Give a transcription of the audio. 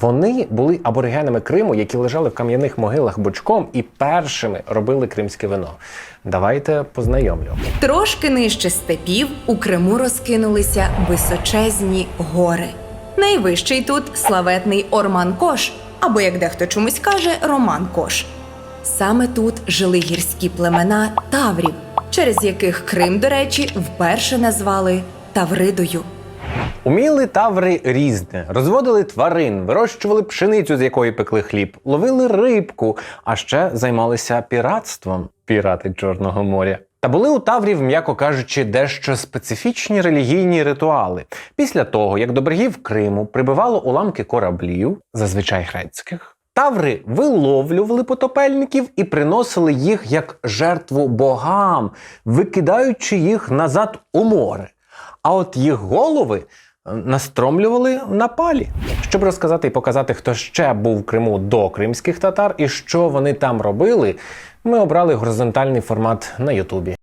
Вони були аборигенами Криму, які лежали в кам'яних могилах бочком і першими робили кримське вино. Давайте познайомлю. Трошки нижче степів у Криму розкинулися височезні гори. Найвищий тут славетний Орман-Кош, або як дехто чомусь каже, Роман-Кош. Саме тут жили гірські племена Таврів, через яких Крим, до речі, вперше назвали Тавридою. Уміли таври різне, розводили тварин, вирощували пшеницю, з якої пекли хліб, ловили рибку, а ще займалися піратством пірати Чорного моря. Та були у таврів, м'яко кажучи, дещо специфічні релігійні ритуали. Після того, як до берегів Криму прибивало уламки кораблів, зазвичай грецьких, таври виловлювали потопельників і приносили їх як жертву богам, викидаючи їх назад у море. А от їх голови е, настромлювали на палі. Щоб розказати і показати, хто ще був в Криму до кримських татар і що вони там робили, ми обрали горизонтальний формат на Ютубі.